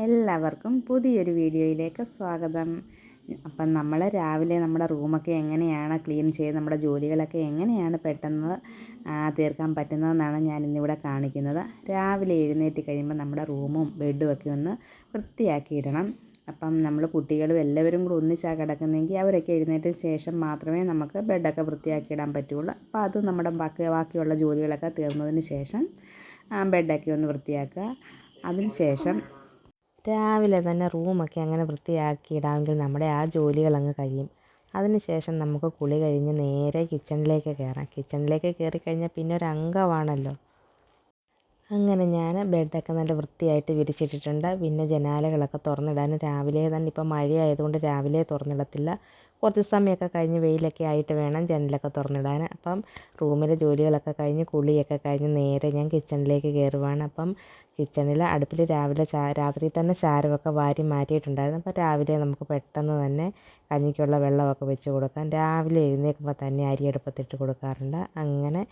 എല്ലാവർക്കും പുതിയൊരു വീഡിയോയിലേക്ക് സ്വാഗതം. അപ്പം നമ്മൾ രാവിലെ നമ്മുടെ റൂമൊക്കെ എങ്ങനെയാണ് ക്ലീൻ ചെയ്ത് നമ്മുടെ ജോലികളൊക്കെ എങ്ങനെയാണ് പെട്ടെന്ന് തീർക്കാൻ പറ്റുന്നതെന്നാണ് ഞാൻ ഇന്നിവിടെ കാണിക്കുന്നത്. രാവിലെ എഴുന്നേറ്റ് കഴിയുമ്പോൾ നമ്മുടെ റൂമും ബെഡും ഒക്കെ ഒന്ന് വൃത്തിയാക്കിയിടണം. അപ്പം നമ്മൾ കുട്ടികളും എല്ലാവരും കൂടെ ഒന്നിച്ചാണ് കിടക്കുന്നതെങ്കിൽ അവരൊക്കെ എഴുന്നേറ്റ ശേഷം മാത്രമേ നമുക്ക് ബെഡൊക്കെ വൃത്തിയാക്കിയിടാൻ പറ്റുള്ളൂ. അപ്പോൾ അത് നമ്മുടെ ബാക്കി ബാക്കിയുള്ള ജോലികളൊക്കെ തീർന്നതിന് ശേഷം ബെഡൊക്കെ ഒന്ന് വൃത്തിയാക്കുക. അതിന് ശേഷം രാവിലെ തന്നെ റൂമൊക്കെ അങ്ങനെ വൃത്തിയാക്കി ഇടാമെങ്കിൽ നമ്മുടെ ആ ജോലികൾ അങ്ങ് കഴിയും. അതിനുശേഷം നമുക്ക് കുളി കഴിഞ്ഞ് നേരെ കിച്ചണിലേക്ക് കയറാം. കിച്ചണിലേക്ക് കയറി കഴിഞ്ഞാൽ പിന്നെ ഒരു അംഗമാണല്ലോ. അങ്ങനെ ഞാൻ ബെഡൊക്കെ നല്ല വൃത്തിയായിട്ട് വിരിച്ചിട്ടിട്ടുണ്ട്. പിന്നെ ജനാലകളൊക്കെ തുറന്നിടാൻ രാവിലെ തന്നെ ഇപ്പം മഴയായതുകൊണ്ട് രാവിലെ തുറന്നിടത്തില്ല. കുറച്ച് സമയമൊക്കെ കഴിഞ്ഞ് വെയിലൊക്കെ ആയിട്ട് വേണം ജനലൊക്കെ തുറന്നിടാൻ. അപ്പം റൂമിലെ ജോലികളൊക്കെ കഴിഞ്ഞ് കുളിയൊക്കെ കഴിഞ്ഞ് നേരെ ഞാൻ കിച്ചണിലേക്ക് കയറുവാണ്. അപ്പം കിച്ചണിൽ അടുപ്പിൽ രാവിലെ ചാ രാത്രി തന്നെ ചാരമൊക്കെ വാരി മാറ്റിയിട്ടുണ്ടായിരുന്നു. അപ്പോൾ രാവിലെ നമുക്ക് പെട്ടെന്ന് തന്നെ കഞ്ഞിക്കുള്ള വെള്ളമൊക്കെ വെച്ച് കൊടുക്കാം. രാവിലെ എഴുന്നേൽക്കുമ്പോൾ തന്നെ അരി അടുപ്പത്തിട്ട് കൊടുക്കാറുണ്ട്. അങ്ങനെ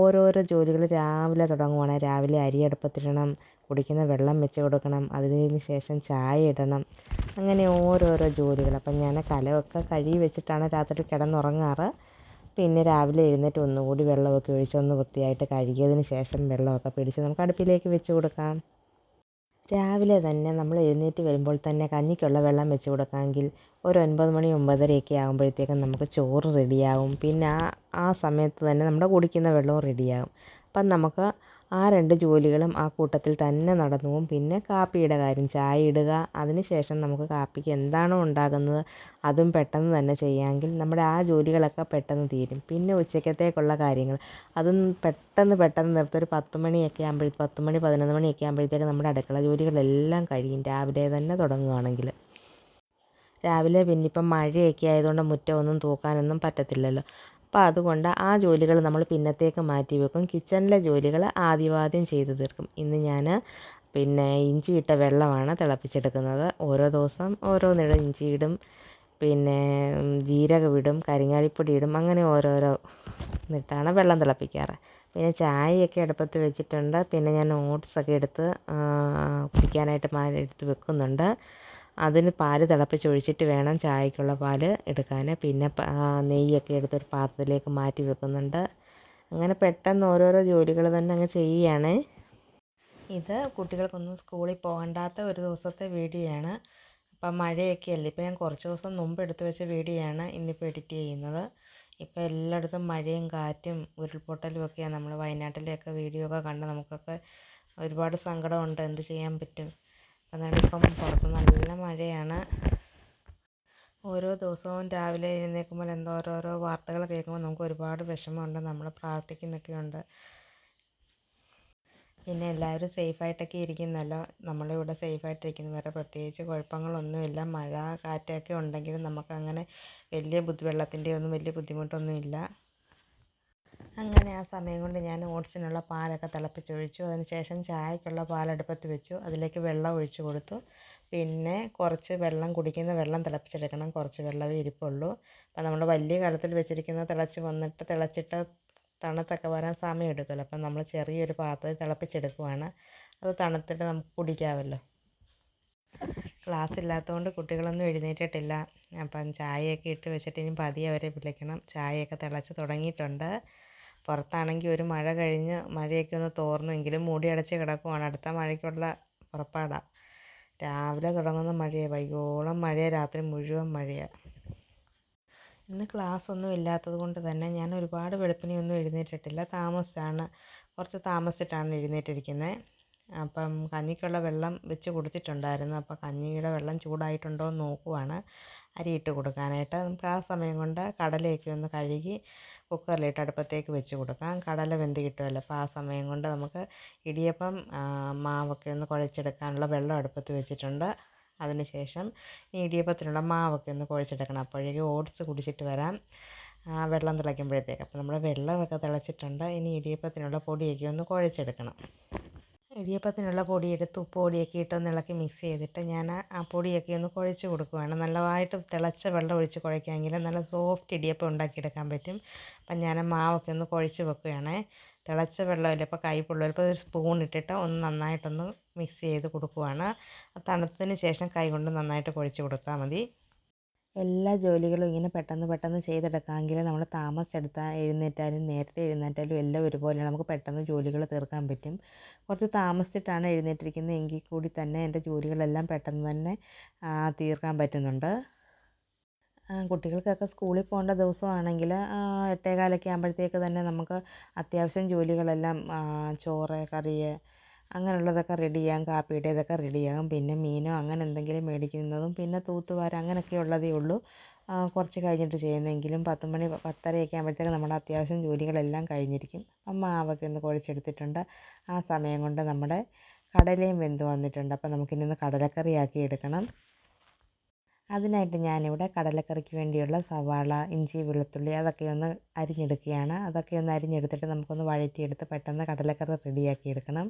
ഓരോരോ ജോലികൾ രാവിലെ തുടങ്ങുവാണ്. രാവിലെ അരി അടുപ്പത്തിടണം കുടിക്കുന്ന വെള്ളം വെച്ച് കൊടുക്കണം അതിന് ശേഷം ചായ ഇടണം. അങ്ങനെ ഓരോരോ ജോലികൾ. അപ്പം ഞാൻ കലമൊക്കെ കഴുകി വെച്ചിട്ടാണ് രാത്രി കിടന്നുറങ്ങാറ്. പിന്നെ രാവിലെ എഴുന്നേറ്റ് ഒന്നുകൂടി വെള്ളമൊക്കെ ഒഴിച്ചൊന്ന് വൃത്തിയായിട്ട് കഴുകിയതിന് ശേഷം വെള്ളമൊക്കെ പിടിച്ച് നമുക്ക് അടുപ്പിലേക്ക് വെച്ച് കൊടുക്കാം. രാവിലെ തന്നെ നമ്മൾ എഴുന്നേറ്റ് വരുമ്പോൾ തന്നെ കഞ്ഞിക്കുള്ള വെള്ളം വെച്ച് കൊടുക്കാമെങ്കിൽ ഒരു ഒൻപത് മണി ഒമ്പതരയൊക്കെ ആകുമ്പോഴത്തേക്കും നമുക്ക് ചോറ് റെഡിയാവും പിന്നെ ആ ആ സമയത്ത് തന്നെ നമ്മുടെ കുടിക്കുന്ന വെള്ളവും റെഡിയാകും അപ്പം നമുക്ക് ആ രണ്ട് ജോലികളും ആ കൂട്ടത്തിൽ തന്നെ നടന്നു പോകും പിന്നെ കാപ്പിയുടെ കാര്യം ചായ ഇടുക. അതിന് ശേഷം നമുക്ക് കാപ്പിക്ക് എന്താണോ ഉണ്ടാകുന്നത് അതും പെട്ടെന്ന് തന്നെ ചെയ്യാമെങ്കിൽ നമ്മുടെ ആ ജോലികളൊക്കെ പെട്ടെന്ന് തീരും. പിന്നെ ഉച്ചക്കത്തേക്കുള്ള കാര്യങ്ങൾ. അതും പെട്ടെന്ന് പെട്ടെന്ന് നിർത്തി. ഒരു പത്ത് മണിയൊക്കെ ആകുമ്പോഴേ പത്ത് മണി പതിനൊന്ന് മണിയൊക്കെ ആകുമ്പോഴത്തേക്ക് നമ്മുടെ അടുക്കള ജോലികളെല്ലാം കഴിയും. രാവിലെ തന്നെ തുടങ്ങുകയാണെങ്കിൽ. രാവിലെ പിന്നെ ഇപ്പം മഴയൊക്കെ ആയതുകൊണ്ട് മുറ്റമൊന്നും തൂക്കാനൊന്നും പറ്റത്തില്ലല്ലോ. അപ്പോൾ അതുകൊണ്ട് ആ ജോലികൾ നമ്മൾ പിന്നത്തേക്ക് മാറ്റി വെക്കും. കിച്ചണിലെ ജോലികൾ ആദ്യമാദ്യം ചെയ്തു തീർക്കും. ഇന്ന് ഞാൻ പിന്നെ ഇഞ്ചി ഇട്ട വെള്ളമാണ് തിളപ്പിച്ചെടുക്കുന്നത്. ഓരോ ദിവസം ഇഞ്ചി ഇടും. പിന്നെ ജീരക ജീരകം ഇടും കരിങ്ങാലിപ്പൊടി ഇടും. അങ്ങനെ ഓരോരോ എന്നിട്ടാണ് വെള്ളം തിളപ്പിക്കാറ്. പിന്നെ ചായയൊക്കെ അടുപ്പത്ത് വെച്ചിട്ടുണ്ട്. പിന്നെ ഞാൻ ഓട്സൊക്കെ എടുത്ത് കുടിക്കാനായിട്ട് എടുത്ത് വെക്കുന്നുണ്ട്. അതിന് പാൽ തിളപ്പിച്ചൊഴിച്ചിട്ട് വേണം ചായക്കുള്ള പാൽ എടുക്കാൻ പിന്നെ നെയ്യൊക്കെ എടുത്തൊരു പാത്രത്തിലേക്ക് മാറ്റി വെക്കുന്നുണ്ട്. അങ്ങനെ പെട്ടെന്ന് ഓരോരോ ജോലികൾ തന്നെ അങ്ങ് ചെയ്യുകയാണ് ഇത് കുട്ടികൾക്കൊന്നും സ്കൂളിൽ പോകണ്ടാത്ത ഒരു ദിവസത്തെ വീഡിയോയാണ് അപ്പം മഴയൊക്കെ അല്ലേ? ഇപ്പം ഞാൻ കുറച്ച് ദിവസം മുമ്പ് എടുത്ത് വെച്ച വീഡിയോ ആണ് ഇന്നിപ്പോൾ എഡിറ്റ് ചെയ്യുന്നത്. ഇപ്പോൾ എല്ലായിടത്തും മഴയും കാറ്റും ഉരുൾപൊട്ടലും ഒക്കെയാണ് നമ്മൾ വയനാട്ടിലെയൊക്കെ വീഡിയോ ഒക്കെ കണ്ട് നമുക്കൊക്കെ ഒരുപാട് സങ്കടമുണ്ട്. എന്ത് ചെയ്യാൻ പറ്റും? അതാണ് ഇപ്പം പുറത്ത് നല്ല മഴയാണ്. ഓരോ ദിവസവും രാവിലെ എഴുന്നേൽക്കുമ്പോൾ എന്തോ ഓരോരോ വാർത്തകൾ കേൾക്കുമ്പോൾ നമുക്ക് ഒരുപാട് വിഷമമുണ്ട്. നമ്മൾ പ്രാർത്ഥിക്കുന്നൊക്കെയുണ്ട്. പിന്നെ എല്ലാവരും സേഫായിട്ടൊക്കെ ഇരിക്കുന്നല്ലോ. നമ്മളിവിടെ സേഫായിട്ടിരിക്കുന്നു. വേറെ പ്രത്യേകിച്ച് കുഴപ്പങ്ങളൊന്നുമില്ല. മഴ കാറ്റൊക്കെ ഉണ്ടെങ്കിലും നമുക്കങ്ങനെ വലിയ ബുദ്ധി വെള്ളത്തിന്റെ ഒന്നും വലിയ ബുദ്ധിമുട്ടൊന്നുമില്ല. അങ്ങനെ ആ സമയം കൊണ്ട് ഞാൻ ഓട്സിനുള്ള പാലൊക്കെ തിളപ്പിച്ചൊഴിച്ചു അതിന് ശേഷം ചായക്കുള്ള പാൽ അടുപ്പത്ത് വെച്ചു. അതിലേക്ക് വെള്ളം ഒഴിച്ചു കൊടുത്തു. പിന്നെ കുറച്ച് വെള്ളം കുടിക്കുന്ന വെള്ളം തിളപ്പിച്ചെടുക്കണം. കുറച്ച് വെള്ളമേ ഇരിപ്പുള്ളൂ. അപ്പോൾ നമ്മൾ വലിയ കലത്തിൽ വെച്ചിരിക്കുന്ന തിളച്ച് വന്നിട്ട് തിളച്ചിട്ട് തണുത്തൊക്കെ വരാൻ സമയം എടുക്കുമല്ലോ. അപ്പം നമ്മൾ ചെറിയൊരു പാത്രത്തിൽ തിളപ്പിച്ചെടുക്കുവാണ്. അത് തണുത്തിട്ട് നമുക്ക് കുടിക്കാമല്ലോ. ക്ലാസ് ഇല്ലാത്തതുകൊണ്ട് കുട്ടികളൊന്നും എഴുന്നേറ്റിട്ടില്ല. അപ്പം ചായയൊക്കെ ഇട്ട് വെച്ചിട്ട് ഇനി പതിയെ അവരെ വിളിക്കണം. ചായയൊക്കെ തിളച്ച് തുടങ്ങിയിട്ടുണ്ട്. പുറത്താണെങ്കിൽ ഒരു മഴ കഴിഞ്ഞ് മഴയൊക്കെ ഒന്ന് തോർന്നെങ്കിലും മൂടി അടച്ച് കിടക്കുവാണ്. അടുത്ത മഴയ്ക്കുള്ള പുറപ്പാടാണ് രാവിലെ തുടങ്ങുന്ന മഴയാണ് വൈകോളം മഴയാണ് രാത്രി മുഴുവൻ മഴയാണ് ഇന്ന് ക്ലാസ് ഒന്നും ഇല്ലാത്തത് കൊണ്ട് തന്നെ ഞാൻ ഒരുപാട് വെളുപ്പിനെയൊന്നും എഴുന്നേറ്റിട്ടില്ല. താമസിച്ചാണ് കുറച്ച് താമസിച്ചിട്ടാണ് എഴുന്നേറ്റിരിക്കുന്നത് അപ്പം കഞ്ഞിക്കുള്ള വെള്ളം വെച്ച് കൊടുത്തിട്ടുണ്ടായിരുന്നു അപ്പോൾ കഞ്ഞിയുടെ വെള്ളം ചൂടായിട്ടുണ്ടോ എന്ന് നോക്കുവാണ്. അരിയിട്ട് കൊടുക്കാനായിട്ട്. നമുക്ക് ആ സമയം കൊണ്ട് കടലയൊക്കെ ഒന്ന് കഴുകി കുക്കറിലിട്ട് അടുപ്പത്തേക്ക് വെച്ച് കൊടുക്കാം. കടല വെന്ത് കിട്ടുമല്ലോ അപ്പോൾ ആ സമയം കൊണ്ട് നമുക്ക് ഇടിയപ്പം മാവൊക്കെ ഒന്ന് കുഴച്ചെടുക്കാനുള്ള വെള്ളം അടുപ്പത്ത് വെച്ചിട്ടുണ്ട്. അതിന് ശേഷം ഇടിയപ്പത്തിനുള്ള മാവൊക്കെ ഒന്ന് കുഴച്ചെടുക്കണം. അപ്പോഴേക്കും ഓട്സ് കുടിച്ചിട്ട് വരാം. വെള്ളം തിളയ്ക്കുമ്പോഴത്തേക്ക്. അപ്പോൾ നമ്മുടെ വെള്ളമൊക്കെ തിളച്ചിട്ടുണ്ട്. ഇനി ഇടിയപ്പത്തിനുള്ള പൊടിയൊക്കെ ഒന്ന് കുഴച്ചെടുക്കണം. ഇടിയപ്പത്തിനുള്ള പൊടിയെടുത്ത് പൊടിയൊക്കെ ഇട്ടൊന്ന് ഇളക്കി മിക്സ് ചെയ്തിട്ട് ഞാൻ ആ പൊടിയൊക്കെ ഒന്ന് കുഴച്ച് കൊടുക്കുവാണ്. നല്ലതായിട്ട് തിളച്ച വെള്ളം ഒഴിച്ച് കുഴക്കാമെങ്കിൽ നല്ല സോഫ്റ്റ് ഇടിയപ്പം ഉണ്ടാക്കിയെടുക്കാൻ പറ്റും. അപ്പം ഞാൻ മാവൊക്കെ ഒന്ന് കുഴച്ച് വെക്കുകയാണ്. തിളച്ച വെള്ളമില്ല ഇപ്പോൾ കൈ പൊള്ളും ഇപ്പോൾ ഒരു സ്പൂൺ ഇട്ടിട്ട് ഒന്ന് നന്നായിട്ടൊന്ന് മിക്സ് ചെയ്ത് കൊടുക്കുവാണ്. തണുത്തതിന് ശേഷം കൈ കൊണ്ട് നന്നായിട്ട് കുഴച്ച് കൊടുത്താൽ മതി. എല്ലാ ജോലികളും ഇങ്ങനെ പെട്ടെന്ന് പെട്ടെന്ന് ചെയ്തെടുക്കാമെങ്കിൽ നമ്മൾ താമസിച്ചെടുത്താൽ എഴുന്നേറ്റാലും നേരത്തെ എഴുന്നേറ്റാലും എല്ലാം ഒരുപോലെയാണ്. നമുക്ക് പെട്ടെന്ന് ജോലികൾ തീർക്കാൻ പറ്റും. കുറച്ച് താമസിച്ചിട്ടാണ് എഴുന്നേറ്റിരിക്കുന്നത്. എങ്കിൽ കൂടി തന്നെ എന്റെ ജോലികളെല്ലാം പെട്ടെന്ന് തന്നെ തീർക്കാൻ പറ്റുന്നുണ്ട്. കുട്ടികൾക്കൊക്കെ സ്കൂളിൽ പോകേണ്ട ദിവസമാണെങ്കിൽ എട്ടേകാലൊക്കെ ആകുമ്പോഴത്തേക്ക് തന്നെ നമുക്ക് അത്യാവശ്യം ജോലികളെല്ലാം ചോറ് കറി അങ്ങനെയുള്ളതൊക്കെ റെഡിയാകും കാപ്പിയുടെ ഇതൊക്കെ റെഡിയാകും പിന്നെ മീനോ അങ്ങനെ എന്തെങ്കിലും മേടിക്കുന്നതും പിന്നെ തൂത്തുവാര അങ്ങനെയൊക്കെ ഉള്ളതേ ഉള്ളൂ. കുറച്ച് കഴിഞ്ഞിട്ട് ചെയ്യുന്നതെങ്കിലും പത്ത് മണി പത്തരയൊക്കെ ആകുമ്പോഴത്തേക്ക് നമ്മുടെ അത്യാവശ്യം ജോലികളെല്ലാം കഴിഞ്ഞിരിക്കും. മാവൊക്കെ ഒന്ന് കുഴച്ചെടുത്തിട്ടുണ്ട്. ആ സമയം കൊണ്ട് നമ്മുടെ കടലയും വെന്ത് വന്നിട്ടുണ്ട്. അപ്പം നമുക്കിനി ഒന്ന് കടലക്കറി ആക്കി എടുക്കണം. അതിനായിട്ട് ഞാനിവിടെ കടലക്കറിക്ക് വേണ്ടിയുള്ള സവാള ഇഞ്ചി വെളുത്തുള്ളി അതൊക്കെ ഒന്ന് അരിഞ്ഞെടുക്കുകയാണ്. അതൊക്കെ ഒന്ന് അരിഞ്ഞെടുത്തിട്ട് നമുക്കൊന്ന് വഴറ്റിയെടുത്ത് പെട്ടെന്ന് കടലക്കറി റെഡിയാക്കി എടുക്കണം.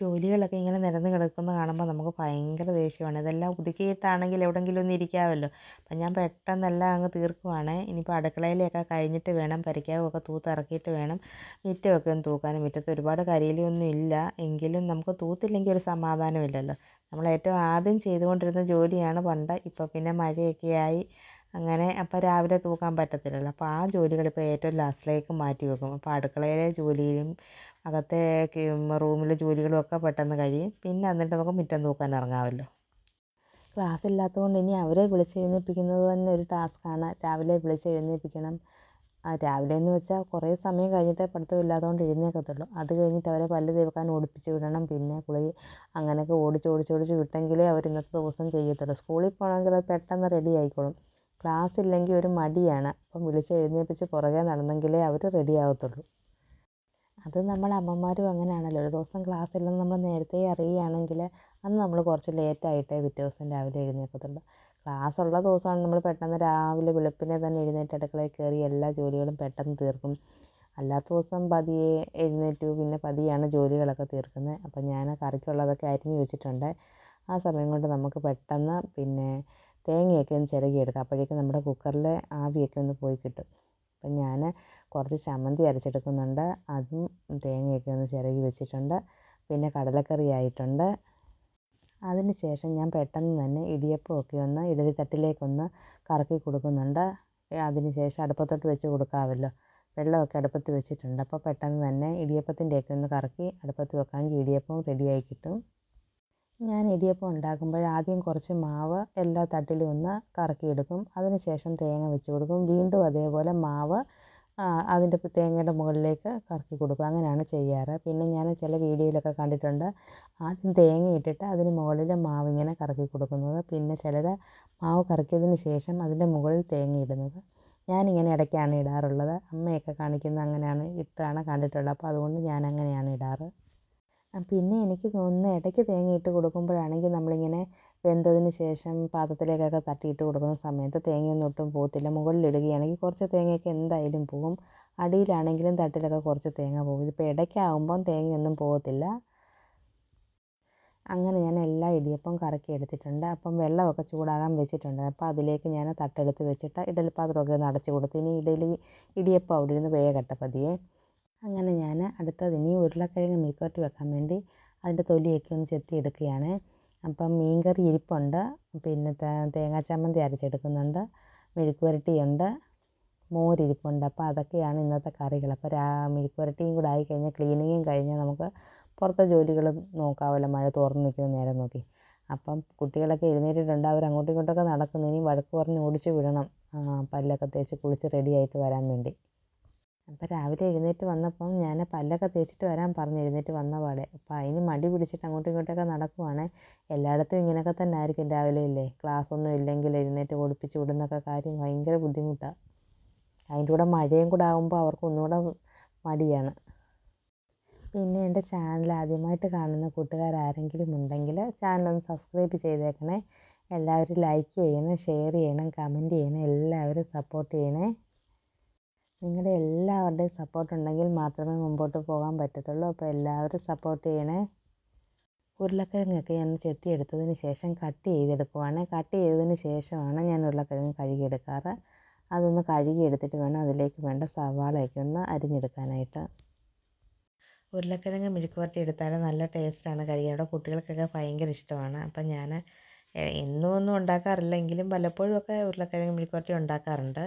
ജോലികളൊക്കെ ഇങ്ങനെ നിരന്ന് കിടക്കുന്നത് കാണുമ്പോൾ നമുക്ക് ഭയങ്കര ദേഷ്യമാണ്. ഇതെല്ലാം ഒതുക്കിയിട്ടാണെങ്കിൽ എവിടെയെങ്കിലും ഒന്ന് ഇരിക്കാമല്ലോ അപ്പം ഞാൻ പെട്ടെന്നെല്ലാം അങ്ങ് തീർക്കുവാണ്. ഇനിയിപ്പോൾ അടുക്കളയിലൊക്കെ കഴിഞ്ഞിട്ട് വേണം പരിക്കാവൊക്കെ തൂത്തിറക്കിയിട്ട് വേണം മുറ്റമൊക്കെ ഒന്ന് തൂക്കാനും. മുറ്റത്ത് ഒരുപാട് കരിയിലൊന്നും ഇല്ല. എങ്കിലും നമുക്ക് തൂത്തില്ലെങ്കിൽ ഒരു സമാധാനമില്ലല്ലോ നമ്മൾ ഏറ്റവും ആദ്യം ചെയ്തുകൊണ്ടിരുന്ന ജോലിയാണ് പണ്ട്. ഇപ്പോൾ പിന്നെ മഴയൊക്കെ ആയി അങ്ങനെ അപ്പോൾ രാവിലെ തൂക്കാൻ പറ്റത്തില്ലല്ലോ. അപ്പോൾ ആ ജോലികൾ ഇപ്പോൾ ഏറ്റവും ലാസ്റ്റിലേക്ക് മാറ്റി വെക്കും. അപ്പോൾ അടുക്കളയിലെ ജോലിയും അകത്തെ റൂമിലെ ജോലികളും ഒക്കെ പെട്ടെന്ന് കഴിയും. പിന്നെ എന്നിട്ട് നമുക്ക് മുറ്റം നോക്കാൻ ഇറങ്ങാമല്ലോ. ക്ലാസ് ഇല്ലാത്തതുകൊണ്ട് ഇനി അവരെ വിളിച്ച് എഴുന്നേൽപ്പിക്കുന്നത് തന്നെ ഒരു ടാസ്ക്കാണ് രാവിലെ വിളിച്ച് എഴുന്നേൽപ്പിക്കണം. ആ രാവിലെ എന്ന് വെച്ചാൽ കുറേ സമയം കഴിഞ്ഞിട്ടേ പഠിത്തം ഇല്ലാത്തതുകൊണ്ട് എഴുന്നേൽക്കത്തുള്ളൂ. അത് കഴിഞ്ഞിട്ട് അവരെ പല്ല് തേക്കാൻ ഓടിപ്പിച്ച് വിടണം. പിന്നെ കുളി അങ്ങനെയൊക്കെ ഓടിച്ച് ഓടിച്ച് ഓടിച്ച് വിട്ടെങ്കിലേ അവർ ഇന്നത്തെ ദിവസം ചെയ്യത്തുള്ളൂ. സ്കൂളിൽ പോകണമെങ്കിൽ അത് പെട്ടെന്ന് റെഡി ആയിക്കോളും. ക്ലാസ് ഇല്ലെങ്കിൽ ഒരു മടിയാണ്. അപ്പം വിളിച്ച് എഴുന്നേൽപ്പിച്ച് പുറകെ നടന്നെങ്കിലേ അവർ റെഡി ആകത്തുള്ളൂ അത് നമ്മുടെ അമ്മമാരും അങ്ങനെയാണല്ലോ. ഒരു ദിവസം ക്ലാസ് ഇല്ലെന്ന് നമ്മൾ നേരത്തെ അറിയുകയാണെങ്കിൽ അന്ന് നമ്മൾ കുറച്ച് ലേറ്റായിട്ടേ പിറ്റേ ദിവസം രാവിലെ എഴുന്നേൽക്കത്തുള്ളൂ. ക്ലാസ് ഉള്ള ദിവസമാണ് നമ്മൾ പെട്ടെന്ന് രാവിലെ വെളുപ്പിനെ തന്നെ എഴുന്നേറ്റ് അടുക്കളയിൽ കയറി എല്ലാ ജോലികളും പെട്ടെന്ന് തീർക്കും. അല്ലാത്ത ദിവസം പതിയെ എഴുന്നേറ്റു പിന്നെ പതിയാണ് ജോലികളൊക്കെ തീർക്കുന്നത്. അപ്പം ഞാൻ കറിക്കുള്ളതൊക്കെ അരിഞ്ഞു വെച്ചിട്ടുണ്ട്. ആ സമയം കൊണ്ട് നമുക്ക് പെട്ടെന്ന് പിന്നെ തേങ്ങയൊക്കെ ഒന്ന് ചിരകിയെടുക്കാം. അപ്പോഴേക്കും നമ്മുടെ കുക്കറിലെ ആവിയൊക്കെ ഒന്ന് പോയി കിട്ടും. അപ്പം ഞാൻ കുറച്ച് ചമ്മന്തി അരച്ചെടുക്കുന്നുണ്ട്. അതും തേങ്ങയൊക്കെ ഒന്ന് ചിരകി വെച്ചിട്ടുണ്ട്. പിന്നെ കടലക്കറി ആയിട്ടുണ്ട്. അതിന് ശേഷം ഞാൻ പെട്ടെന്ന് തന്നെ ഇടിയപ്പമൊക്കെ ഒന്ന് ഇഡലി തട്ടിലേക്കൊന്ന് കറക്കി കൊടുക്കുന്നുണ്ട്. അതിന് ശേഷം അടുപ്പത്തോട്ട് വെച്ച് കൊടുക്കാമല്ലോ. വെള്ളമൊക്കെ അടുപ്പത്ത് വെച്ചിട്ടുണ്ട്. അപ്പോൾ പെട്ടെന്ന് തന്നെ ഇടിയപ്പത്തിന്റെയൊക്കെ ഒന്ന് കറക്കി അടുപ്പത്ത് വെക്കാമെങ്കിൽ ഇടിയപ്പവും റെഡിയായി കിട്ടും. ഞാൻ ഇടിയപ്പം ഉണ്ടാക്കുമ്പോൾ ആദ്യം കുറച്ച് മാവ് എല്ലാ തട്ടിലും ഒന്ന് കറക്കിയെടുക്കും. അതിന് ശേഷം തേങ്ങ വെച്ച് കൊടുക്കും. വീണ്ടും അതേപോലെ മാവ് അതിന്റെ തേങ്ങയുടെ മുകളിലേക്ക് കറക്കി കൊടുക്കുക. അങ്ങനെയാണ് ചെയ്യാറ്. പിന്നെ ഞാൻ ചില വീഡിയോയിലൊക്കെ കണ്ടിട്ടുണ്ട്. ആദ്യം തേങ്ങ ഇട്ടിട്ട് അതിന് മുകളിൽ മാവ് ഇങ്ങനെ കറക്കി കൊടുക്കുന്നത്. പിന്നെ ചിലർ മാവ് കറക്കിയതിന് ശേഷം അതിന്റെ മുകളിൽ തേങ്ങ ഇടുന്നത്. ഞാനിങ്ങനെ ഇടയ്ക്കാണ് ഇടാറുള്ളത്. അമ്മയൊക്കെ കാണിക്കുന്നത് അങ്ങനെയാണ് ഇട്ടാണ് കണ്ടിട്ടുള്ളത്. അപ്പോൾ അതുകൊണ്ട് ഞാൻ അങ്ങനെയാണ് ഇടാറ് പിന്നെ എനിക്ക് തോന്നുന്നത് ഇടയ്ക്ക് തേങ്ങ ഇട്ട് കൊടുക്കുമ്പോഴാണെങ്കിൽ നമ്മളിങ്ങനെ വെന്തതിന് ശേഷം പാത്രത്തിലേക്കൊക്കെ തട്ടിയിട്ട് കൊടുക്കുന്ന സമയത്ത് തേങ്ങയൊന്നും ഒട്ടും പോകത്തില്ല. മുകളിലിടുകയാണെങ്കിൽ കുറച്ച് തേങ്ങയൊക്കെ എന്തായാലും പോകും. അടിയിലാണെങ്കിലും തട്ടിലൊക്കെ കുറച്ച് തേങ്ങ പോകും. ഇതിപ്പോൾ ഇടയ്ക്കാവുമ്പം തേങ്ങയൊന്നും പോകത്തില്ല. അങ്ങനെ ഞാൻ എല്ലാ ഇടിയപ്പം കറക്കി എടുത്തിട്ടുണ്ട്. അപ്പം വെള്ളമൊക്കെ ചൂടാകാൻ വെച്ചിട്ടുണ്ട്. അപ്പോൾ അതിലേക്ക് ഞാൻ തട്ടെടുത്ത് വെച്ചിട്ട് ഇഡലി പാത്രമൊക്കെ ഒന്ന് അടച്ചു കൊടുത്തു. ഇനി ഇഡലി ഇടിയപ്പം അവിടെ ഇരുന്ന് വേഗട്ടെ പതിയെ അങ്ങനെ ഞാൻ അടുത്തത് ഇനി ഉരുളക്കിഴങ്ങ് മെഴുക്കുവരട്ടി വെക്കാൻ വേണ്ടി അതിന്റെ തൊലിയൊക്കെ ഒന്ന് ചെത്തി അപ്പം മീൻകറി ഇരിപ്പുണ്ട്. പിന്നെ തേങ്ങാ ചമ്മന്തി അരച്ചെടുക്കുന്നുണ്ട്. മോര് മോരിരിപ്പുണ്ട്. അപ്പോൾ അതൊക്കെയാണ് ഇന്നത്തെ കറികൾ. അപ്പോൾ രാ മെഴുക്കുവരട്ടിയും കൂടെ ആയിക്കഴിഞ്ഞാൽ ക്ലീനിങ്ങും കഴിഞ്ഞാൽ നമുക്ക് പുറത്തെ ജോലികൾ നോക്കാമല്ലോ മഴ തോർന്ന് നിൽക്കുന്ന നേരം നോക്കി. അപ്പം കുട്ടികളൊക്കെ എഴുന്നേറ്റിട്ടുണ്ട്. അവർ അങ്ങോട്ടും ഇങ്ങോട്ടൊക്കെ നടക്കുന്നു. ഇനി വഴക്ക് പറഞ്ഞ് ഓടിച്ച് വിടണം. പല്ലൊക്കെ തേച്ച് കുളിച്ച് റെഡിയായിട്ട് വരാൻ വേണ്ടി. അപ്പോൾ രാവിലെ എഴുന്നേറ്റ് വന്നപ്പം ഞാൻ പല്ലൊക്കെ തേച്ചിട്ട് വരാൻ പറഞ്ഞു എഴുന്നേറ്റ് വന്ന പാടെ. അപ്പോൾ അതിന് മടി പിടിച്ചിട്ട് അങ്ങോട്ടും ഇങ്ങോട്ടൊക്കെ നടക്കുവാണ്. എല്ലായിടത്തും ഇങ്ങനെയൊക്കെ തന്നെ ആയിരിക്കും രാവിലെ ഇല്ലേ? ക്ലാസ് ഒന്നും ഇല്ലെങ്കിൽ എഴുന്നേറ്റ് ഓടിപ്പിച്ച് വിടുന്നൊക്കെ കാര്യം ഭയങ്കര ബുദ്ധിമുട്ടാണ് അതിന്റെ കൂടെ മഴയും കൂടെ ആകുമ്പോൾ അവർക്ക് ഒന്നുകൂടെ മടിയാണ്. പിന്നെ എന്റെ ചാനൽ ആദ്യമായിട്ട് കാണുന്ന കൂട്ടുകാരാരെങ്കിലും ഉണ്ടെങ്കിൽ ഒന്ന് സബ്സ്ക്രൈബ് ചെയ്തേക്കണേ. എല്ലാവരും ലൈക്ക് ചെയ്യണം ഷെയർ ചെയ്യണം കമന്റ് ചെയ്യണം എല്ലാവരും സപ്പോർട്ട് ചെയ്യണേ. നിങ്ങളുടെ എല്ലാവരുടെയും സപ്പോർട്ട് ഉണ്ടെങ്കിൽ മാത്രമേ മുമ്പോട്ട് പോകാൻ പറ്റത്തുള്ളൂ. അപ്പോൾ എല്ലാവരും സപ്പോർട്ട് ചെയ്യണേ. ഉരുളക്കിഴങ്ങൊക്കെ ഞാൻ ചെത്തിയെടുത്തതിന് ശേഷം കട്ട് ചെയ്തെടുക്കുവാണ്. കട്ട് ചെയ്തതിന് ശേഷമാണ് ഞാൻ ഉരുളക്കിഴങ്ങ് കഴുകിയെടുക്കാറ്. അതൊന്ന് കഴുകിയെടുത്തിട്ട് വേണം അതിലേക്ക് വേണ്ട സവാളയൊക്കെ ഒന്ന് അരിഞ്ഞെടുക്കാനായിട്ട്. ഉരുളക്കിഴങ്ങ് മെഴുക്ക് വരട്ടി എടുത്താൽ നല്ല ടേസ്റ്റാണ് കറി അവിടെ കുട്ടികൾക്കൊക്കെ ഭയങ്കര ഇഷ്ടമാണ്. അപ്പം ഞാൻ എന്നും ഒന്നും ഉണ്ടാക്കാറില്ലെങ്കിലും വല്ലപ്പോഴും ഒക്കെ ഉരുളക്കിഴങ്ങ് മെഴുക്ക് വരട്ടി ഉണ്ടാക്കാറുണ്ട്.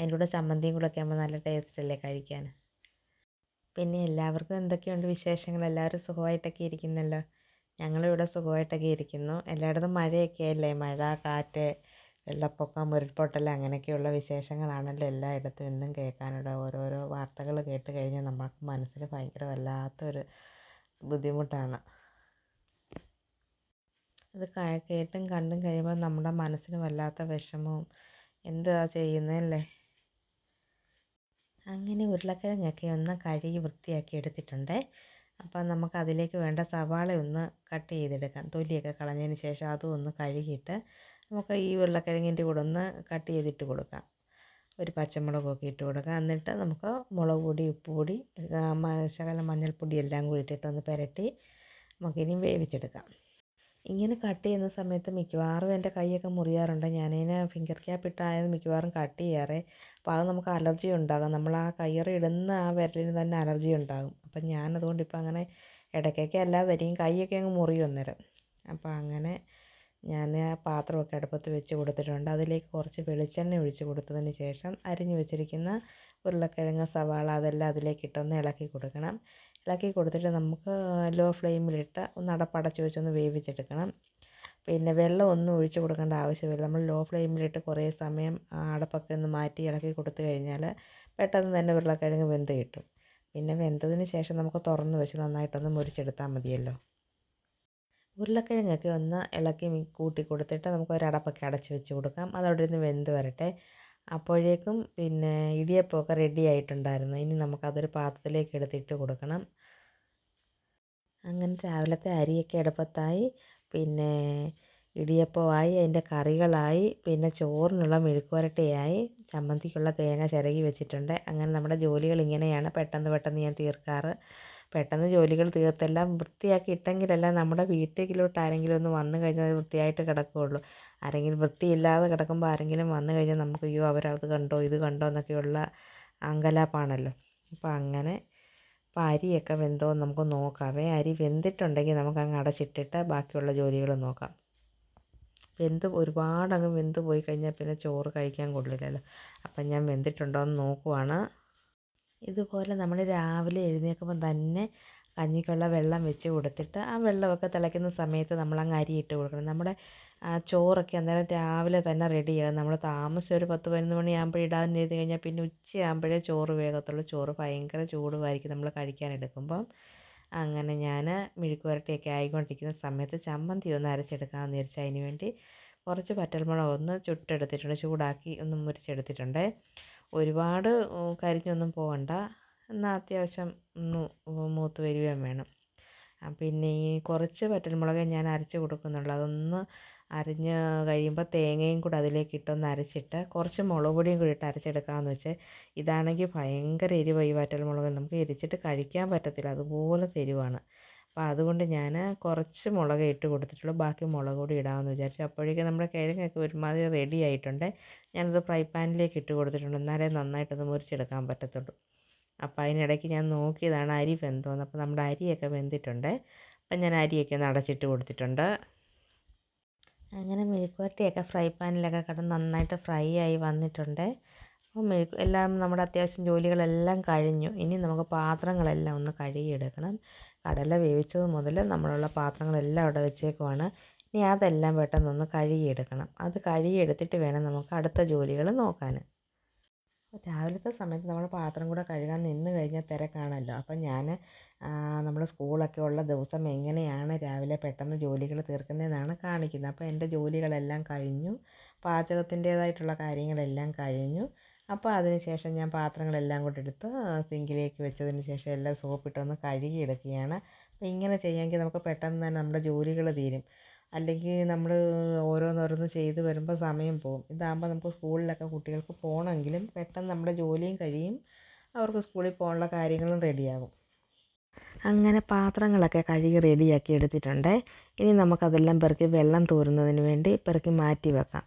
അതിന്റെ കൂടെ ചമ്മന്തിയും കൂടെ ഒക്കെ ആകുമ്പോൾ നല്ല ടേസ്റ്റ് അല്ലേ കഴിക്കാൻ? പിന്നെ എല്ലാവർക്കും എന്തൊക്കെയുണ്ട് വിശേഷങ്ങൾ? എല്ലാവരും സുഖമായിട്ടൊക്കെ ഇരിക്കുന്നല്ലോ? ഞങ്ങളിവിടെ സുഖമായിട്ടൊക്കെ ഇരിക്കുന്നു. എല്ലായിടത്തും മഴയൊക്കെ അല്ലേ? മഴ കാറ്റ് വെള്ളപ്പൊക്കം ഉരുൾപൊട്ടൽ അങ്ങനെയൊക്കെയുള്ള വിശേഷങ്ങളാണല്ലോ എല്ലായിടത്തും എന്നും കേൾക്കാനുള്ള ഓരോരോ വാർത്തകൾ കേട്ട് കഴിഞ്ഞാൽ നമുക്ക് മനസ്സിന് ഭയങ്കര വല്ലാത്തൊരു ബുദ്ധിമുട്ടാണ്. അത് കേട്ടും കണ്ടും കഴിയുമ്പോൾ നമ്മുടെ മനസ്സിന് വല്ലാത്ത വിഷമവും. എന്താ ചെയ്യുന്നതല്ലേ അങ്ങനെ ഉരുളക്കിഴങ്ങൊക്കെ ഒന്ന് കഴുകി വൃത്തിയാക്കി എടുത്തിട്ടുണ്ട്. അപ്പോൾ നമുക്ക് അതിലേക്ക് വേണ്ട സവാള ഒന്ന് കട്ട് ചെയ്തെടുക്കാം. തൊലിയൊക്കെ കളഞ്ഞതിന് ശേഷം അതും ഒന്ന് കഴുകിയിട്ട് നമുക്ക് ഈ ഉരുളക്കിഴങ്ങിന്റെ കൂടെ ഒന്ന് കട്ട് ചെയ്തിട്ട് കൊടുക്കാം. ഒരു പച്ചമുളകൊക്കെ ഇട്ട് കൊടുക്കാം. എന്നിട്ട് നമുക്ക് മുളക് പൊടി ഉപ്പ് പൊടി ശകലം മഞ്ഞൾപ്പൊടി എല്ലാം കൂടി ഇട്ടിട്ട് ഒന്ന് പുരട്ടി നമുക്കിനി വേവിച്ചെടുക്കാം. ഇങ്ങനെ കട്ട് ചെയ്യുന്ന സമയത്ത് മിക്കവാറും എന്റെ കൈയൊക്കെ മുറിയാറുണ്ട്. ഞാനിങ്ങനെ ഫിംഗർ ക്യാപ്പ് ഇട്ടായത് മിക്കവാറും കട്ട് ചെയ്യാറ്. അപ്പോൾ അത് നമുക്ക് അലർജി ഉണ്ടാകും. നമ്മൾ ആ കയ്യറ് ഇടുന്ന ആ വിരലിന് തന്നെ അലർജി ഉണ്ടാകും. അപ്പം ഞാൻ അതുകൊണ്ട് ഇപ്പം അങ്ങനെ ഇടയ്ക്കൊക്കെ എല്ലാ വരികയും കൈയൊക്കെ അങ്ങ് മുറിയും അന്നേരം. അപ്പോൾ അങ്ങനെ ഞാൻ ആ പാത്രമൊക്കെ അടുപ്പത്ത് വെച്ച് കൊടുത്തിട്ടുണ്ട്. അതിലേക്ക് കുറച്ച് വെളിച്ചെണ്ണ ഒഴിച്ച് കൊടുത്തതിന് ശേഷം അരിഞ്ഞു വെച്ചിരിക്കുന്ന ഉരുളക്കിഴങ്ങ് സവാള അതെല്ലാം അതിലേക്ക് ഇട്ടൊന്ന് ഇളക്കി കൊടുക്കണം. ഇളക്കി കൊടുത്തിട്ട് നമുക്ക് ലോ ഫ്ലെയിമിലിട്ട് ഒന്ന് അടപ്പടച്ച് വെച്ചൊന്ന് വേവിച്ചെടുക്കണം. പിന്നെ വെള്ളം ഒന്നും ഒഴിച്ച് കൊടുക്കേണ്ട ആവശ്യമില്ല. നമ്മൾ ലോ ഫ്ലെയിമിലിട്ട് കുറേ സമയം അടപ്പൊക്കെ ഒന്ന് മാറ്റി ഇളക്കി കൊടുത്തു കഴിഞ്ഞാൽ പെട്ടെന്ന് തന്നെ ഉരുളക്കിഴങ്ങ് വെന്ത് കിട്ടും. പിന്നെ വെന്തതിന് ശേഷം നമുക്ക് തുറന്ന് വെച്ച് നന്നായിട്ടൊന്ന് മുരിച്ചെടുത്താൽ മതിയല്ലോ. ഉരുളക്കിഴങ്ങൊക്കെ ഒന്ന് ഇളക്കി കൂട്ടി കൊടുത്തിട്ട് നമുക്ക് ഒരു അടപ്പൊക്കെ അടച്ച് വെച്ച് കൊടുക്കാം. അതവിടെ ഇരുന്ന് വെന്ത് വരട്ടെ. അപ്പോഴേക്കും പിന്നെ ഇടിയപ്പമൊക്കെ റെഡി ആയിട്ടുണ്ടായിരുന്നു. ഇനി നമുക്കതൊരു പാത്രത്തിലേക്ക് എടുത്തിട്ട് കൊടുക്കണം. അങ്ങനെ രാവിലത്തെ അരിയൊക്കെ അടുപ്പത്തായി പിന്നെ ഇടിയപ്പമായി അതിന്റെ കറികളായി പിന്നെ ചോറിനുള്ള മെഴുക്കുവരട്ടിയായി ചമ്മന്തിക്കുള്ള തേങ്ങ ചിരകി വെച്ചിട്ടുണ്ട്. അങ്ങനെ നമ്മുടെ ജോലികൾ ഇങ്ങനെയാണ് പെട്ടെന്ന് പെട്ടെന്ന് ഞാൻ തീർക്കാറ്. പെട്ടെന്ന് ജോലികൾ തീർത്തെല്ലാം വൃത്തിയാക്കി ഇട്ടെങ്കിലല്ല നമ്മുടെ വീട്ടിലോട്ട് ആരെങ്കിലും ഒന്ന് വന്നു കഴിഞ്ഞാൽ വൃത്തിയായിട്ട് കിടക്കുകയുള്ളൂ ആരെങ്കിലും വൃത്തിയില്ലാതെ കിടക്കുമ്പോൾ ആരെങ്കിലും വന്നു കഴിഞ്ഞാൽ നമുക്ക് അയ്യോ അവരത് കണ്ടോ ഇത് കണ്ടോ എന്നൊക്കെയുള്ള അങ്കലാപ്പാണല്ലോ. അപ്പോൾ അങ്ങനെ അപ്പോൾ അരിയൊക്കെ വെന്തോ എന്ന് നമുക്ക് നോക്കാവേ അരി വെന്തിട്ടുണ്ടെങ്കിൽ നമുക്ക് അങ്ങ് അടച്ചിട്ടിട്ട് ബാക്കിയുള്ള ജോലികൾ നോക്കാം. വെന്ത് ഒരുപാടങ്ങ് വെന്ത് പോയി കഴിഞ്ഞാൽ പിന്നെ ചോറ് കഴിക്കാൻ കൊള്ളില്ലല്ലോ. അപ്പം ഞാൻ വെന്തിട്ടുണ്ടോ എന്ന് നോക്കുവാണ്. ഇതുപോലെ നമ്മൾ രാവിലെ എഴുന്നേൽക്കുമ്പോൾ തന്നെ കഞ്ഞിക്കുള്ള വെള്ളം വെച്ച് കൊടുത്തിട്ട് ആ വെള്ളമൊക്കെ തിളയ്ക്കുന്ന സമയത്ത് നമ്മൾ അങ്ങ് അരി ഇട്ട് കൊടുക്കണം. നമ്മുടെ ചോറൊക്കെ അന്നേരം രാവിലെ തന്നെ റെഡിയാകും നമ്മൾ താമസം ഒരു പത്ത് പതിനൊന്ന് മണിയാകുമ്പോൾ ചെയ്ത് കഴിഞ്ഞാൽ പിന്നെ ഉച്ചയാകുമ്പോഴേ ചോറ് വേഗത്തുള്ളൂ ചോറ് ഭയങ്കര ചൂടുമായിരിക്കും നമ്മൾ കഴിക്കാൻ എടുക്കുമ്പം. അങ്ങനെ ഞാൻ മെഴുക്ക് പുരട്ടിയൊക്കെ ആയിക്കൊണ്ടിരിക്കുന്ന സമയത്ത് ചമ്മന്തി ഒന്ന് അരച്ചെടുക്കാമെന്ന് വിചാരിച്ചു അതിന് വേണ്ടി കുറച്ച് പറ്റൽമുളക് ഒന്ന് ചുട്ടെടുത്തിട്ടുണ്ട്. ചൂടാക്കി ഒന്ന് മുരിച്ചെടുത്തിട്ടുണ്ട്. ഒരുപാട് കരിഞ്ഞൊന്നും പോകണ്ട എന്നാൽ അത്യാവശ്യം ഒന്ന് മൂത്ത് വരികയും വേണം. പിന്നെ ഈ കുറച്ച് വറ്റൽമുളകേ ഞാൻ അരച്ച് കൊടുക്കുന്നുള്ളൂ. അതൊന്ന് അരിഞ്ഞ് കഴിയുമ്പോൾ തേങ്ങയും കൂടെ അതിലേക്ക് ഇട്ടൊന്ന് അരച്ചിട്ട് കുറച്ച് മുളക് പൊടിയും കൂടി ഇട്ട് അരച്ചെടുക്കാമെന്ന് വെച്ച് ഇതാണെങ്കിൽ ഭയങ്കര എരിവാണ് ഈ വറ്റൽമുളക്. നമുക്ക് എരിച്ചിട്ട് കഴിക്കാൻ പറ്റത്തില്ല. അതുപോലത്തെ എരിവാണ് അപ്പോൾ അതുകൊണ്ട് ഞാൻ കുറച്ച് മുളക് ഇട്ട് കൊടുത്തിട്ടുള്ളൂ. ബാക്കി മുളക് പൊടി ഇടാമെന്ന് വിചാരിച്ചു. അപ്പോഴേക്കും നമ്മുടെ കിഴങ്ങൊക്കെ ഒരുമാതിരി റെഡി ആയിട്ടുണ്ട്. ഞാനത് ഫ്രൈ പാനിലേക്ക് ഇട്ട് കൊടുത്തിട്ടുണ്ട്. എന്നാലേ നന്നായിട്ടൊന്ന് മുറിച്ചെടുക്കാൻ പറ്റത്തുള്ളൂ. അപ്പോൾ അതിനിടയ്ക്ക് ഞാൻ നോക്കിയതാണ് അരി വെന്തോന്ന്. അപ്പോൾ നമ്മുടെ അരിയൊക്കെ വെന്തിട്ടുണ്ട്. അപ്പം ഞാൻ അരിയൊക്കെ ഒന്ന് അടച്ചിട്ട് കൊടുത്തിട്ടുണ്ട്. അങ്ങനെ മെഴുക്കുവരട്ടിയൊക്കെ ഫ്രൈ പാനിലൊക്കെ കിടന്ന് നന്നായിട്ട് ഫ്രൈ ആയി വന്നിട്ടുണ്ട്. അപ്പോൾ മെഴുക്ക് എല്ലാം നമ്മുടെ അത്യാവശ്യം ജോലികളെല്ലാം കഴിഞ്ഞു. ഇനി നമുക്ക് പാത്രങ്ങളെല്ലാം ഒന്ന് കഴുകിയെടുക്കണം. കടല വേവിച്ചത് മുതൽ നമ്മളുള്ള പാത്രങ്ങളെല്ലാം അവിടെ വെച്ചേക്കുവാണ്. ഇനി അതെല്ലാം പെട്ടെന്നൊന്ന് കഴുകിയെടുക്കണം. അത് കഴുകിയെടുത്തിട്ട് വേണം നമുക്ക് അടുത്ത ജോലികൾ നോക്കാൻ. രാവിലത്തെ സമയത്ത് നമ്മൾ പാത്രം കൂടെ കഴുകാൻ നിന്ന് കഴിഞ്ഞാൽ തിരക്കാണല്ലോ. അപ്പം ഞാൻ നമ്മൾ സ്കൂളൊക്കെ ഉള്ള ദിവസം എങ്ങനെയാണ് രാവിലെ പെട്ടെന്ന് ജോലികൾ തീർക്കുന്നതെന്നാണ് കാണിക്കുന്നത്. അപ്പോൾ എന്റെ ജോലികളെല്ലാം കഴിഞ്ഞു. പാചകത്തിന്റേതായിട്ടുള്ള കാര്യങ്ങളെല്ലാം കഴിഞ്ഞു. അപ്പോൾ അതിന് ശേഷം ഞാൻ പാത്രങ്ങളെല്ലാം കൂടെ എടുത്ത് സിങ്കിലേക്ക് വെച്ചതിന് ശേഷം എല്ലാം സോപ്പിട്ടൊന്ന് കഴുകിയെടുക്കുകയാണ്. അപ്പോൾ ഇങ്ങനെ ചെയ്യാമെങ്കിൽ നമുക്ക് പെട്ടെന്ന് തന്നെ നമ്മുടെ ജോലികൾ തീരും. അല്ലെങ്കിൽ നമ്മൾ ഓരോന്നോരോന്ന് ചെയ്ത് വരുമ്പോൾ സമയം പോകും ഇതാകുമ്പോൾ നമുക്ക് സ്കൂളിലൊക്കെ കുട്ടികൾക്ക് പോകണമെങ്കിലും പെട്ടെന്ന് നമ്മുടെ ജോലിയും കഴിയും. അവർക്ക് സ്കൂളിൽ പോകാനുള്ള കാര്യങ്ങളും റെഡിയാകും. അങ്ങനെ പാത്രങ്ങളൊക്കെ കഴുകി റെഡിയാക്കി എടുത്തിട്ടുണ്ട്. ഇനി നമുക്കതെല്ലാം പെറുക്കി വെള്ളം തോരുന്നതിന് വേണ്ടി പെറുക്കി മാറ്റി വെക്കാം.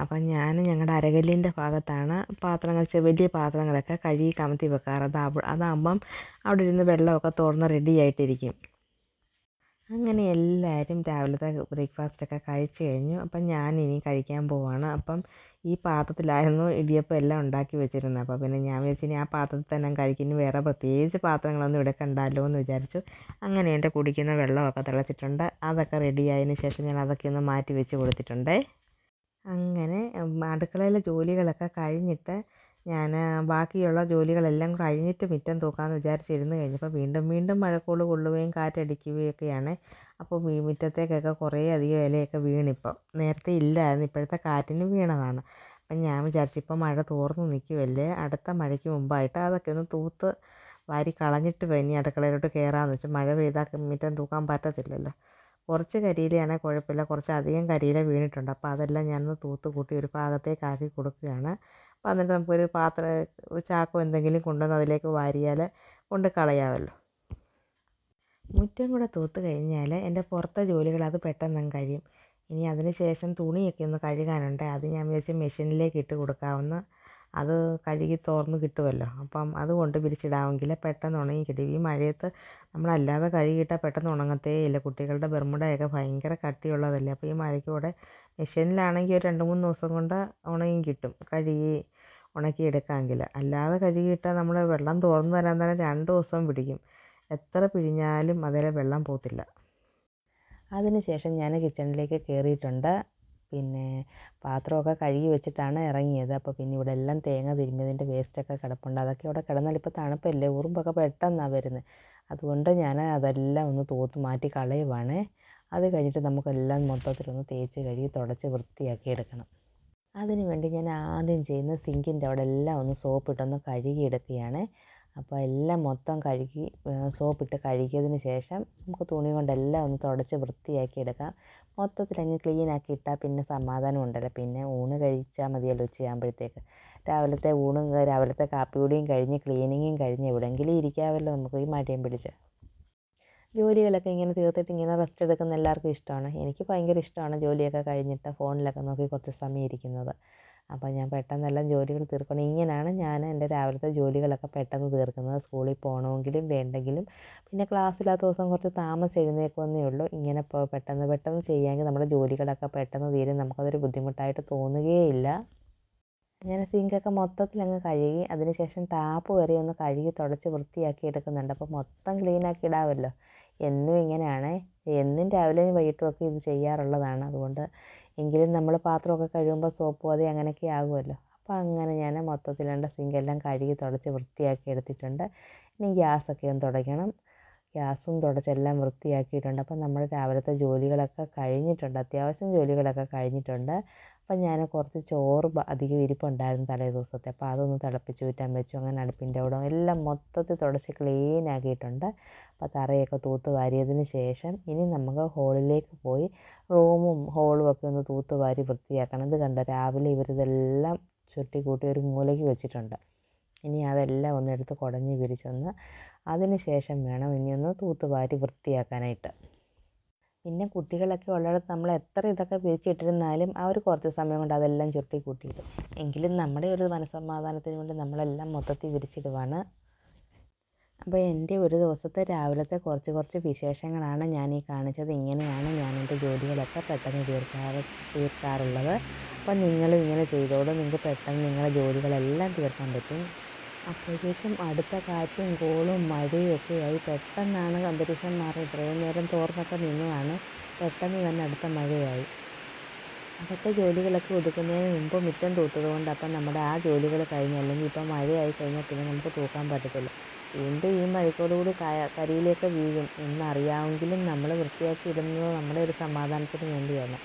അപ്പം ഞാൻ ഞങ്ങളുടെ അരകല്ലിന്റെ ഭാഗത്താണ് പാത്രങ്ങൾ വലിയ പാത്രങ്ങളൊക്കെ കഴുകി കമത്തി വെക്കാറ്. അത് അതാകുമ്പം അവിടെ ഇരുന്ന് വെള്ളമൊക്കെ തോർന്ന് റെഡി ആയിട്ടിരിക്കും അങ്ങനെ എല്ലാവരും രാവിലത്തെ ബ്രേക്ക്ഫാസ്റ്റൊക്കെ കഴിച്ചു കഴിഞ്ഞു. അപ്പം ഞാൻ ഇനി കഴിക്കാൻ പോവാണ്. അപ്പം ഈ പാത്രത്തിലായിരുന്നു ഇടിയപ്പം എല്ലാം ഉണ്ടാക്കി വെച്ചിരുന്നത്. അപ്പോൾ പിന്നെ ഞാൻ വിചാരിച്ചു ഇനി ആ പാത്രത്തിൽ തന്നെ കഴിക്കുന്നു വേറെ പ്രത്യേകിച്ച് പാത്രങ്ങളൊന്നും ഇവിടെ കണ്ടാലോ എന്ന് വിചാരിച്ചു. അങ്ങനെ എന്റെ കുടിക്കുന്ന വെള്ളമൊക്കെ തിളച്ചിട്ടുണ്ട്. അതൊക്കെ റെഡി ആയതിന് ശേഷം ഞാൻ അതൊക്കെ ഒന്ന് മാറ്റി വെച്ച് കൊടുത്തിട്ടുണ്ടേ. അങ്ങനെ അടുക്കളയിലെ ജോലികളൊക്കെ കഴിഞ്ഞിട്ട് ഞാൻ ബാക്കിയുള്ള ജോലികളെല്ലാം കഴിഞ്ഞിട്ട് മിറ്റം തൂക്കാമെന്ന് വിചാരിച്ചിരുന്ന് കഴിഞ്ഞപ്പോൾ വീണ്ടും വീണ്ടും മഴക്കോൾ കൊള്ളുകയും കാറ്റടിക്കുകയൊക്കെയാണ്. അപ്പോൾ ഈ മുറ്റത്തേക്കൊക്കെ കുറേ അധികം ഇലയൊക്കെ വീണിപ്പം. നേരത്തെ ഇല്ലായിരുന്നു ഇപ്പോഴത്തെ കാറ്റിന് വീണതാണ്. അപ്പം ഞാൻ വിചാരിച്ചു ഇപ്പം മഴ തോർന്ന് നിൽക്കുമല്ലേ അടുത്ത മഴയ്ക്ക് മുമ്പായിട്ട് അതൊക്കെ ഒന്ന് തൂത്ത് വാരി കളഞ്ഞിട്ട് ഇനി അടുക്കളയിലോട്ട് കയറാമെന്ന് വെച്ചാൽ മഴ പെയ്താൽ മുറ്റം തൂക്കാൻ പറ്റത്തില്ലല്ലോ. കുറച്ച് കരിയിലയാണെങ്കിൽ കുഴപ്പമില്ല കുറച്ച് അധികം കരിയില വീണിട്ടുണ്ട്. അപ്പോൾ അതെല്ലാം ഞാനൊന്ന് തൂത്ത് കൂട്ടി ഒരു ഭാഗത്തേക്കാക്കി കൊടുക്കുകയാണ്. എന്നിട്ട് നമുക്കൊരു പാത്രം ചാക്കോ എന്തെങ്കിലും കൊണ്ടുവന്ന് അതിലേക്ക് വാരിയാൽ കൊണ്ട് കളയാമല്ലോ. മുറ്റം കൂടെ തൂത്ത് കഴിഞ്ഞാൽ എന്റെ പുറത്തെ ജോലികൾ അത് പെട്ടെന്ന് കഴിയും. ഇനി അതിന് ശേഷം തുണിയൊക്കെ ഒന്ന് കഴുകാനുണ്ട്. അത് ഞാൻ വിചാരിച്ച് മെഷീനിലേക്ക് ഇട്ട് കൊടുക്കാവുന്ന അത് കഴുകി തോർന്ന് കിട്ടുമല്ലോ. അപ്പം അതുകൊണ്ട് വിരിച്ചിടാമെങ്കിൽ പെട്ടെന്ന് ഉണങ്ങി കിട്ടും. ഈ മഴയത്ത് നമ്മളല്ലാതെ കഴുകിയിട്ടാൽ പെട്ടെന്ന് ഉണങ്ങത്തേ ഇല്ല കുട്ടികളുടെ ബെർമുടയൊക്കെ ഭയങ്കര കട്ടിയുള്ളതല്ലേ. അപ്പോൾ ഈ മഴയ്ക്ക് കൂടെ മെഷീനിലാണെങ്കിൽ ഒരു രണ്ട് മൂന്ന് ദിവസം കൊണ്ട് ഉണങ്ങി കിട്ടും. കഴുകി ഉണക്കിയെടുക്കാമെങ്കിൽ അല്ലാതെ കഴുകിയിട്ടാൽ നമ്മൾ വെള്ളം തോർന്ന് തരാൻ തന്നെ രണ്ട് ദിവസം പിടിക്കും. എത്ര പിഴിഞ്ഞാലും അതിലെ വെള്ളം പോത്തില്ല അതിന് ശേഷം ഞാൻ കിച്ചണിലേക്ക് കയറിയിട്ടുണ്ട്. പിന്നെ പാത്രമൊക്കെ കഴുകി വെച്ചിട്ടാണ് ഇറങ്ങിയത്. അപ്പോൾ പിന്നെ ഇവിടെ എല്ലാം തേങ്ങ തിരിഞ്ഞതിന്റെ വേസ്റ്റൊക്കെ കിടപ്പുണ്ട്. അതൊക്കെ ഇവിടെ കിടന്നാൽ ഇപ്പോൾ തണുപ്പല്ലേ ഉറുമ്പൊക്കെ പെട്ടെന്നാണ് വരുന്നത്. അതുകൊണ്ട് ഞാൻ അതെല്ലാം ഒന്ന് തൂത്ത് മാറ്റി കളയുവാണ്. അത് കഴിഞ്ഞിട്ട് നമുക്കെല്ലാം മൊത്തത്തിലൊന്ന് തേച്ച് കഴുകി തുടച്ച് വൃത്തിയാക്കി എടുക്കണം. അതിന് വേണ്ടി ഞാൻ ആദ്യം ചെയ്യുന്ന സിങ്കിന്റെ അവിടെ എല്ലാം ഒന്ന് സോപ്പിട്ടൊന്ന് കഴുകിയെടുക്കുകയാണ്. അപ്പോൾ എല്ലാം മൊത്തം കഴുകി സോപ്പിട്ട് കഴുകിയതിന് ശേഷം നമുക്ക് തുണി കൊണ്ടെല്ലാം ഒന്ന് തുടച്ച് വൃത്തിയാക്കി എടുക്കാം. മൊത്തത്തിൽ അങ്ങ് ക്ലീൻ ആക്കി ഇട്ടാൽ പിന്നെ സമാധാനം ഉണ്ടല്ലോ. പിന്നെ ഊണ് കഴിച്ചാൽ മതിയല്ലോ ഉച്ചയാകുമ്പോഴത്തേക്ക്. രാവിലത്തെ ഊണും രാവിലത്തെ കാപ്പി കൂടിയും കഴിഞ്ഞ് ക്ലീനിങ്ങും കഴിഞ്ഞ് എവിടെയെങ്കിലും ഇരിക്കാമല്ലോ നമുക്ക് ഈ മടിയും പിടിച്ച്. ജോലികളൊക്കെ ഇങ്ങനെ തീർത്തിട്ട് ഇങ്ങനെ റെസ്റ്റ് എടുക്കുന്ന എല്ലാവർക്കും ഇഷ്ടമാണ്. എനിക്ക് ഭയങ്കര ഇഷ്ടമാണ് ജോലിയൊക്കെ കഴിഞ്ഞിട്ട് ഫോണിലൊക്കെ നോക്കി കുറച്ച് സമയം ഇരിക്കുന്നത് അപ്പോൾ ഞാൻ പെട്ടെന്നെല്ലാം ജോലികൾ തീർക്കണം. ഇങ്ങനെയാണ് ഞാൻ എന്റെ രാവിലത്തെ ജോലികളൊക്കെ പെട്ടെന്ന് തീർക്കുന്നത്. സ്കൂളിൽ പോകണമെങ്കിലും വേണ്ടെങ്കിലും. പിന്നെ ക്ലാസ്സില്ലാത്ത ദിവസം കുറച്ച് താമസിച്ച് എഴുന്നേൽക്കുമെന്നേ ഉള്ളൂ. ഇങ്ങനെ പെട്ടെന്ന് പെട്ടെന്ന് ചെയ്യാമെങ്കിൽ നമ്മുടെ ജോലികളൊക്കെ പെട്ടെന്ന് തീരും. നമുക്കതൊരു ബുദ്ധിമുട്ടായിട്ട് തോന്നുകയേയില്ല ഞാൻ സിങ്കൊക്കെ മൊത്തത്തിൽ അങ്ങ് കഴുകി അതിനുശേഷം ടാപ്പ് വരെ ഒന്ന് കഴുകി തുടച്ച് വൃത്തിയാക്കി എടുക്കുന്നുണ്ട്. അപ്പോൾ മൊത്തം ക്ലീനാക്കി ഇടാമല്ലോ. എന്നും ഇങ്ങനെയാണ്. എന്നും രാവിലെയും വൈകിട്ടും ഒക്കെ ഇത് ചെയ്യാറുള്ളതാണ്. അതുകൊണ്ട് എങ്കിലും നമ്മൾ പാത്രമൊക്കെ കഴുകുമ്പോൾ സോപ്പ് പതി അങ്ങനെയൊക്കെ ആകുമല്ലോ. അപ്പോൾ അങ്ങനെ ഞാൻ മൊത്തത്തിൽ എന്റെ സിങ്കെല്ലാം കഴുകി തുടച്ച് വൃത്തിയാക്കി എടുത്തിട്ടുണ്ട്. ഇനി ഗ്യാസൊക്കെ ഒന്ന് തുടയ്ക്കണം. ഗ്യാസും തുടച്ചെല്ലാം വൃത്തിയാക്കിയിട്ടുണ്ട്. അപ്പോൾ നമ്മൾ രാവിലത്തെ ജോലികളൊക്കെ കഴിഞ്ഞിട്ടുണ്ട്. അത്യാവശ്യം ജോലികളൊക്കെ കഴിഞ്ഞിട്ടുണ്ട്. അപ്പം ഞാൻ കുറച്ച് ചോറ് അധികം ഇരിപ്പുണ്ടായിരുന്നു തലേ ദിവസത്തെ. അപ്പോൾ അതൊന്ന് തിളപ്പിച്ച് ഊറ്റാൻ വെച്ചു. അങ്ങനെ അടുപ്പിന്റെ അവിടെ എല്ലാം മൊത്തത്തിൽ തുടച്ച് ക്ലീൻ ആക്കിയിട്ടുണ്ട്. അപ്പോൾ തറയൊക്കെ തൂത്ത് വാരിയതിന് ശേഷം ഇനി നമുക്ക് ഹോളിലേക്ക് പോയി റൂമും ഹോളും ഒക്കെ ഒന്ന് തൂത്ത് വാരി വൃത്തിയാക്കണം. ഇത് കണ്ടോ? രാവിലെ ഇവരിതെല്ലാം ചുരുട്ടി കൂട്ടി ഒരു മൂലയ്ക്ക് വെച്ചിട്ടുണ്ട്. ഇനി അതെല്ലാം ഒന്നെടുത്ത് കുടഞ്ഞ് വിരിച്ചൊന്ന് അതിന് ശേഷം വേണം ഇനിയൊന്ന് തൂത്ത് വാരി വൃത്തിയാക്കാനായിട്ട്. പിന്നെ കുട്ടികളൊക്കെ ഉള്ളിടത്ത് നമ്മൾ എത്ര ഇതൊക്കെ വിരിച്ചിട്ടിരുന്നാലും ഒരു കുറച്ച് സമയം കൊണ്ട് അതെല്ലാം ചുരുട്ടി കൂട്ടിയിടും എങ്കിലും നമ്മുടെ ഒരു മനസ്സമാധാനത്തിന് വേണ്ടി നമ്മളെല്ലാം മൊത്തത്തിൽ വിരിച്ചിടുവാണ്. അപ്പോൾ എന്റെ ഒരു ദിവസത്തെ രാവിലത്തെ കുറച്ച് കുറച്ച് വിശേഷങ്ങളാണ് ഞാൻ ഈ കാണിച്ചത്. ഇങ്ങനെയാണ് ഞാൻ എന്റെ ജോലികളൊക്കെ പെട്ടെന്ന് തീർക്കാറ് തീർക്കാറുള്ളത്. അപ്പോൾ നിങ്ങളും ഇങ്ങനെ ചെയ്തോളൂ. നിങ്ങൾക്ക് പെട്ടെന്ന് നിങ്ങളുടെ ജോലികളെല്ലാം തീർക്കാൻ പറ്റും. അപ്പോഴേക്കും അടുത്ത കാറ്റും കോളും മഴയും ആയി. പെട്ടെന്നാണ് അന്തരീക്ഷം മാറി. ഇത്രയും നേരം തോർന്നൊക്കെ നിന്നതാണ്. പെട്ടെന്ന് തന്നെ അടുത്ത മഴയായി. അതൊക്കെ ജോലികളൊക്കെ ഒതുക്കുന്നതിന് മുമ്പ് മുറ്റം തൂത്തത് കൊണ്ട് അപ്പം നമ്മുടെ ആ ജോലികൾ കഴിഞ്ഞ് അല്ലെങ്കിൽ ഇപ്പം മഴയായി കഴിഞ്ഞാൽ പിന്നെ നമുക്ക് തൂക്കാൻ പറ്റത്തില്ല. വീണ്ടും ഈ കരയിലേക്ക് കരിയിലേക്ക് വീഴും എന്നറിയാമെങ്കിലും നമ്മൾ വൃത്തിയാക്കി ഇടുന്നത് നമ്മുടെ ഒരു സമാധാനത്തിന് വേണ്ടിയാണ്.